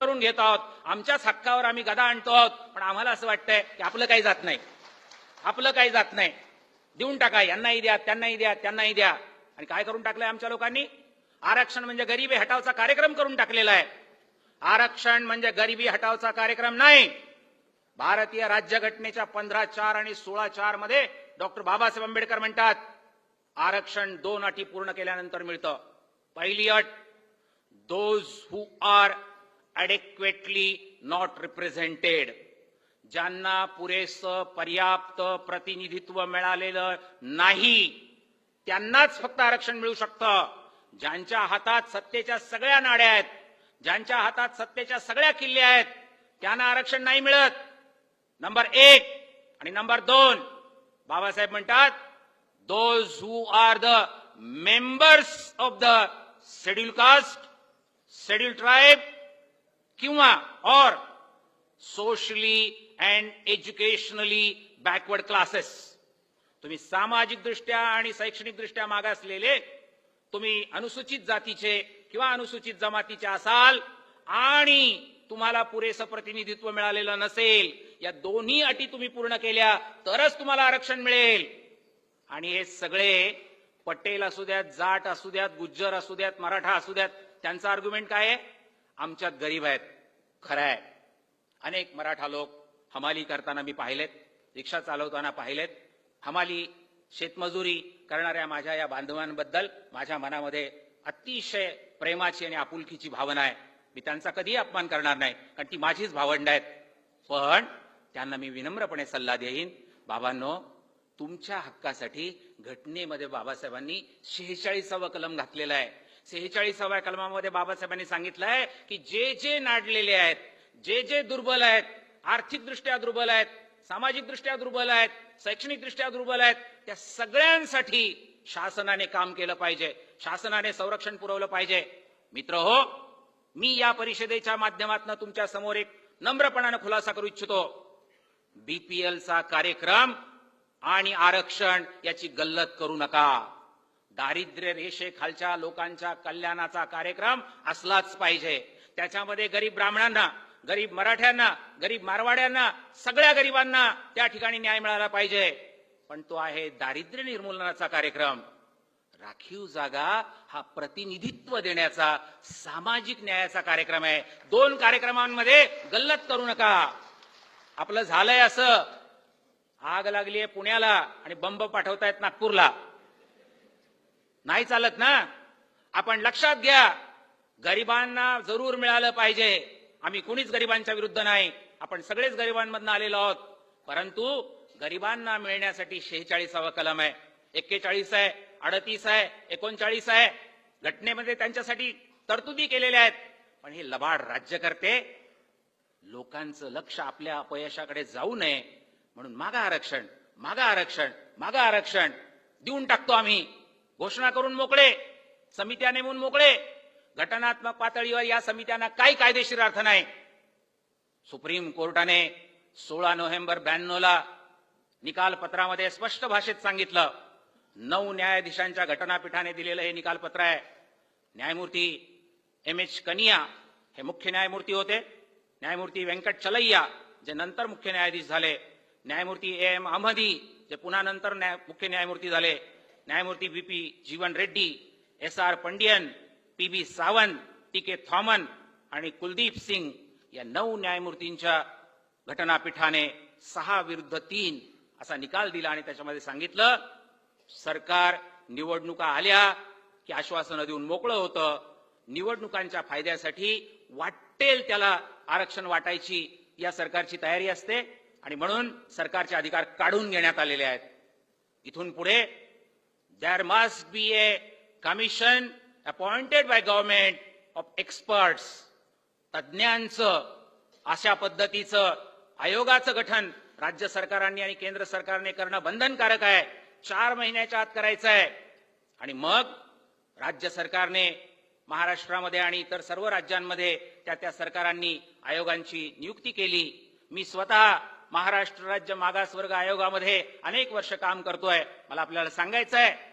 करून घेत आहोत. आमच्याच हक्कावर आम्ही गदा आणतो आहोत. पण आम्हाला असं वाटतंय की आपलं काही जात नाही. आपलं काही जात नाही. देऊन टाका यांनाही द्या त्यांनाही द्या त्यांनाही द्या. आणि काय करून टाकलंय आमच्या लोकांनी? आरक्षण म्हणजे गरिबी हटावचा कार्यक्रम करून टाकलेला आहे. आरक्षण म्हणजे गरिबी हटावचा कार्यक्रम नाही. भारतीय राज्यघटनेच्या पंधरा चार आणि सोळा चारमध्ये डॉक्टर बाबासाहेब आंबेडकर म्हणतात आरक्षण दोन अटी पूर्ण केल्यानंतर मिळतं. पहिली अट those who are adequately not represented ज्यांना पुरेसं पर्याप्त प्रतिनिधित्व मिळालेलं नाही त्यांनाच फक्त आरक्षण मिळू शकतं. ज्यांच्या हातात सत्तेच्या सगळ्या नाड्या आहेत ज्यांच्या हातात सत्तेच्या सगळ्या किल्ले आहेत त्यांना आरक्षण नाही मिळत. नंबर एक आणि नंबर दोन बाबासाहेब म्हणतात those who are the members of the schedule caste schedule tribe किंवा और socially and educationally backward classes तुम्ही सामाजिक दृष्ट्या आणि शैक्षणिक दृष्ट्या मागासलेले तुम्ही अनुसूचित जातीचे किंवा अनुसूचित जमातीचे असाल आणि तुम्हाला पुरेसं प्रतिनिधित्व मिळालेलं नसेल या दोन्ही अटी तुम्ही पूर्ण केल्या तरच तुम्हाला आरक्षण मिळेल. आणि हे सगळे पटेल असू द्यात जाट असू द्यात गुज्जर असू द्यात मराठा असू द्यात त्यांचा आर्ग्युमेंट काय आहे? आमच्यात गरीब आहेत. खरं आहे अनेक मराठा लोक हमाली करताना मी पाहिलेत रिक्षा चालवताना पाहिलेत. हमाली शेतमजुरी करणाऱ्या माझ्या या बांधवांबद्दल माझ्या मनामध्ये अतिशय प्रेमाची आणि आपुलकीची भावना आहे. मी त्यांचा कधीही अपमान करणार नाही कारण ती माझीच भावंड आहेत. पण त्यांना मी विनम्रपणे सल्ला देईन बाबांनो तुमच्या हक्कासाठी घटनेमध्ये बाबासाहेबांनी शेहेचाळीसावं कलम घातलेलं आहे. सेहेचाळीसाव्या कलमामध्ये बाबासाहेबांनी सांगितलंय की जे जे नाडलेले आहेत जे जे दुर्बल आहेत आर्थिकदृष्ट्या दुर्बल आहेत सामाजिकदृष्ट्या दुर्बल आहेत शैक्षणिकदृष्ट्या दुर्बल आहेत त्या सगळ्यांसाठी शासनाने काम केलं पाहिजे शासनाने संरक्षण पुरवलं पाहिजे. मित्र हो मी या परिषदेच्या माध्यमातून तुमच्यासमोर एक नम्रपणानं खुलासा करू इच्छितो. बीपीएलचा कार्यक्रम आणि आरक्षण याची गल्लत करू नका. दारिद्र्य रेषेखालच्या लोकांच्या कल्याणाचा कार्यक्रम असलाच पाहिजे. त्याच्यामध्ये गरीब ब्राह्मणांना गरीब मराठ्यांना गरीब मारवाड्यांना सगळ्या गरिबांना त्या ठिकाणी न्याय मिळाला पाहिजे. पण तो आहे दारिद्र्य निर्मूलनाचा कार्यक्रम. राखीव जागा हा प्रतिनिधित्व देण्याचा सामाजिक न्यायाचा कार्यक्रम आहे. दोन कार्यक्रमांमध्ये गल्लत करू नका. आपलं झालंय असं. आग लागलीये पुण्याला आणि बंब पाठवतायत नागपूरला. नाही चालत ना? आपण लक्षात घ्या. गरिबांना जरूर मिळालं पाहिजे. आम्ही कुणीच गरिबांच्या विरुद्ध नाही. आपण सगळेच गरिबांमधनं आलेलो आहोत. परंतु गरिबांना मिळण्यासाठी शेहेचाळीसावा कलम आहे. एक्केचाळीस आहे अडतीस आहे एकोणचाळीस आहे. घटनेमध्ये त्यांच्यासाठी तरतुदी केलेल्या आहेत. पण हे लबाड राज्य करते. लोकांचं लक्ष आपल्या अपयशाकडे जाऊ नये. म्हणून मागा आरक्षण मागा आरक्षण मागा आरक्षण देऊन टाकतो आम्ही. घोषणा करून मोकळे समित्या नेमून मोकळे. घटनात्मक पातळीवर या समित्यांना काही कायदेशीर अर्थ नाही. सुप्रीम कोर्टाने सोळा नोव्हेंबर ब्याण्णव ला निकाल पत्रामध्ये स्पष्ट भाषेत सांगितलं नऊ न्यायाधीशांच्या घटनापीठाने दिलेलं हे निकालपत्र आहे. न्यायमूर्ती एम एच कनिया हे मुख्य न्यायमूर्ती होते. न्यायमूर्ती व्यंकट चलैया जे नंतर मुख्य न्यायाधीश झाले. न्यायमूर्ती ए एम अहमदी जे पुन्हा नंतर न्याय मुख्य न्यायमूर्ती झाले. न्यायमूर्ती B P Jeevan Reddy S R Pandian P B Sawant T K Thomas आणि कुलदीप सिंग या नऊ न्यायमूर्तींच्या घटनापीठाने सहा विरुद्ध तीन असा निकाल दिला आणि त्याच्यामध्ये सांगितलं सरकार निवडणुका आल्या की आश्वासनं देऊन मोकळं होतं. निवडणुकांच्या फायद्यासाठी वाटेल त्याला आरक्षण वाटायची या सरकारची तयारी असते आणि म्हणून सरकारचे अधिकार काढून घेण्यात आलेले आहेत. इथून पुढे there must be a commission appointed by government of experts तज्ज्ञांचं अशा पद्धतीचं आयोगाचं गठन राज्य सरकारांनी आणि केंद्र सरकारने करणं बंधनकारक आहे. चार महिन्याच्या आत करायचं आहे. आणि मग राज्य सरकारने महाराष्ट्रामध्ये आणि इतर सर्व राज्यांमध्ये त्या त्या सरकारांनी आयोगांची नियुक्ती केली. मी स्वतः महाराष्ट्र राज्य मागासवर्ग आयोगामध्ये अनेक वर्ष काम करतोय. मला आपल्याला सांगायचं आहे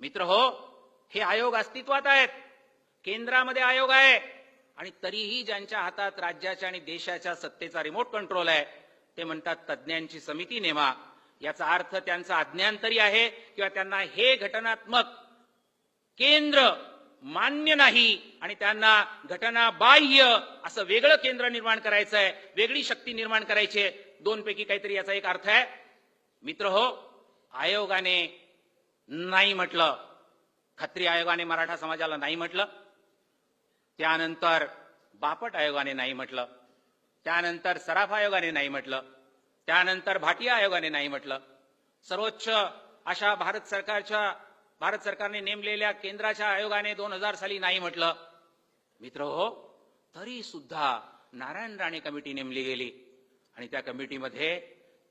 मित्र हो हे आयोग अस्तित्वात आहेत. केंद्रामध्ये आयोग आहे. आणि तरीही ज्यांच्या हातात राज्याच्या आणि देशाच्या सत्तेचा रिमोट कंट्रोल आहे ते म्हणतात तज्ज्ञांची समिती नेमा. याचा अर्थ त्यांचं अज्ञान तरी आहे किंवा त्यांना हे घटनात्मक केंद्र मान्य नाही आणि त्यांना घटना बाह्य असं वेगळं केंद्र निर्माण करायचं आहे वेगळी शक्ती निर्माण करायची आहे दोनपैकी काहीतरी याचा एक अर्थ आहे. मित्र हो आयोगाने नाही म्हटलं. खत्री आयोगाने मराठा समाजाला नाही म्हटलं. त्यानंतर बापट आयोगाने नाही म्हटलं. त्यानंतर सराफ आयोगाने नाही म्हटलं. त्यानंतर भाटिया आयोगाने नाही म्हटलं. सर्वोच्च अशा भारत सरकारच्या भारत सरकारने नेमलेल्या केंद्राच्या आयोगाने दोन हजार साली नाही म्हटलं. मित्र हो तरी सुद्धा नारायण राणे कमिटी नेमली गेली. आणि त्या कमिटीमध्ये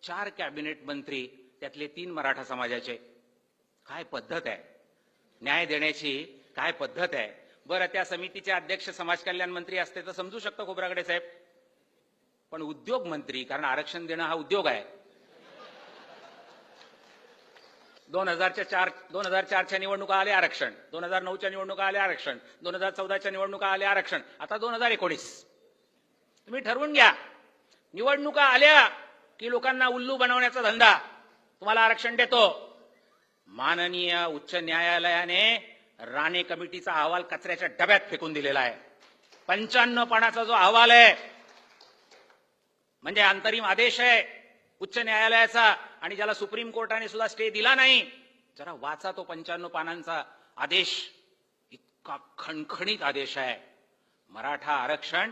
चार कॅबिनेट मंत्री त्यातले तीन मराठा समाजाचे. काय पद्धत आहे? न्याय देण्याची काय पद्धत आहे? बरं त्या समितीचे अध्यक्ष समाज कल्याण मंत्री असते तर समजू शकतो खोबरागडे साहेब. पण उद्योग मंत्री कारण आरक्षण देणं हा उद्योग आहे. दोन हजारच्या चार दोन हजार चारच्या निवडणुका आले आरक्षण. दोन हजार नऊच्या निवडणुका आले आरक्षण. दोन हजार चौदाच्या निवडणुका आले आरक्षण. आता दोन हजार एकोणीस. तुम्ही ठरवून घ्या. निवडणुका आल्या की लोकांना उल्लू बनवण्याचा धंदा. तुम्हाला आरक्षण देतो. माननीय उच्च न्यायालयाने राणे कमिटीचा अहवाल कचऱ्याच्या डब्यात फेकून दिलेला आहे. पंच्याण्णव पानाचा जो अहवाल आहे म्हणजे अंतरिम आदेश आहे उच्च न्यायालयाचा आणि ज्याला सुप्रीम कोर्टाने सुद्धा स्टे दिला नाही जरा वाचा तो पंच्याण्णव पानांचा आदेश. इतका खणखणीत आदेश आहे. मराठा आरक्षण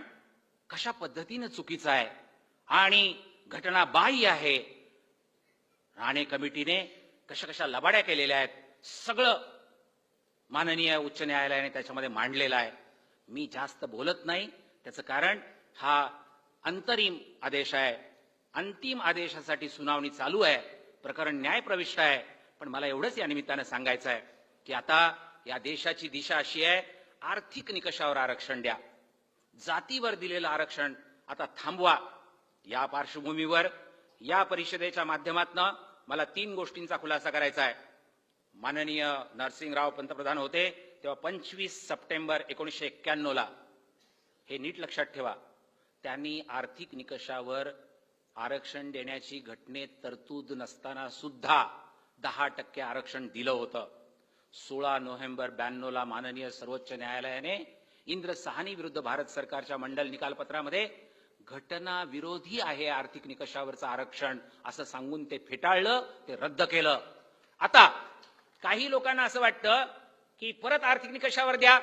कशा पद्धतीनं चुकीचं आहे? आणि घटना बाह्य आहे. राणे कमिटीने कशा कशा लबाड्या केलेल्या आहेत सगळं माननीय उच्च न्यायालयाने त्याच्यामध्ये मांडलेलं आहे. मी जास्त बोलत नाही त्याचं कारण हा अंतरिम आदेश आहे. अंतिम आदेशासाठी सुनावणी चालू आहे प्रकरण न्यायप्रविष्ट आहे. पण मला एवढंच या निमित्तानं सांगायचं आहे की आता या देशाची दिशा अशी आहे आर्थिक निकषावर आरक्षण द्या. जातीवर दिलेलं आरक्षण आता थांबवा. या पार्श्वभूमीवर या परिषदेच्या माध्यमातून मला तीन गोष्टींचा खुलासा करायचा आहे. माननीय नरसिंगराव पंतप्रधान होते तेव्हा पंचवीस सप्टेंबर एकोणीसशे एक्क्याण्णवला हे नीट लक्षात ठेवा. त्यांनी आर्थिक निकषावर आरक्षण देण्याची घटनेत तरतूद नसताना सुद्धा दहा टक्के आरक्षण दिलं होतं. सोळा नोव्हेंबर ब्याण्णवला माननीय सर्वोच्च न्यायालयाने इंद्र सहानी विरुद्ध भारत सरकारच्या मंडल निकालपत्रामध्ये घटना विरोधी आहे आर्थिक निकषावरचं आरक्षण असं सांगून ते फेटाळलं ते रद्द केलं. आता काही लोकांना असं वाटतं की परत आर्थिक निकषावर द्या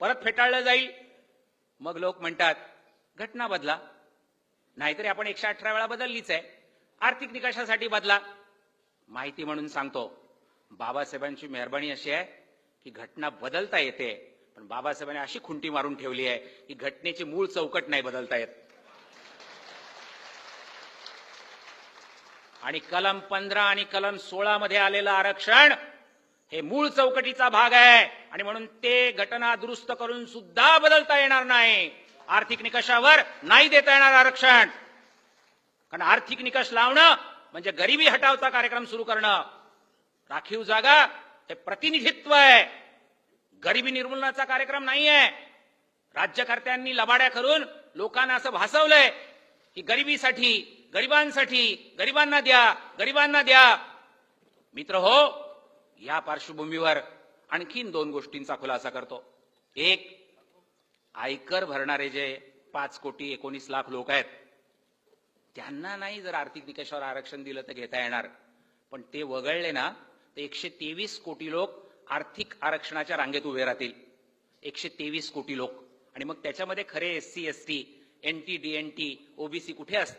परत फेटाळलं जाईल. मग लोक म्हणतात घटना बदला. नाहीतरी आपण एकशे अठरा वेळा बदललीच आहे. आर्थिक निकषासाठी बदला. माहिती म्हणून सांगतो बाबासाहेबांची मेहरबानी अशी आहे की घटना बदलता येते पण बाबासाहेबांनी अशी खुंटी मारून ठेवली आहे की घटनेची मूळ चौकट नाही बदलता येत. आणि कलम पंधरा आणि कलम सोळा मध्ये आलेलं आरक्षण हे मूळ चौकटीचा भाग आहे. आणि म्हणून ते घटना दुरुस्त करून सुद्धा बदलता येणार नाही. आर्थिक निकषावर नाही देता येणार आरक्षण. कारण आर्थिक निकष लावणं म्हणजे गरिबी हटावचा कार्यक्रम सुरू करणं. राखीव जागा हे प्रतिनिधित्व आहे. गरिबी निर्मूलनाचा कार्यक्रम नाही आहे राज्यकर्त्यांनी लबाड्या करून लोकांना असं भासवलंय की गरिबीसाठी गरिबांसाठी गरिबांना द्या गरिबांना द्या. मित्र हो या पार्श्वभूमीवर आणखीन दोन गोष्टींचा खुलासा करतो. एक आयकर भरणारे जे पाच कोटी एकोणीस लाख लोक आहेत त्यांना नाही जर आर्थिक निकषावर आरक्षण दिलं तर घेता येणार. पण ते वगळले ना तर एकशे तेवीस कोटी लोक आर्थिक आरक्षणाच्या रांगेत उभे राहतील. एकशे तेवीस कोटी लोक. आणि मग त्याच्यामध्ये खरे S C S T N T D N T OBC कुठे असतील?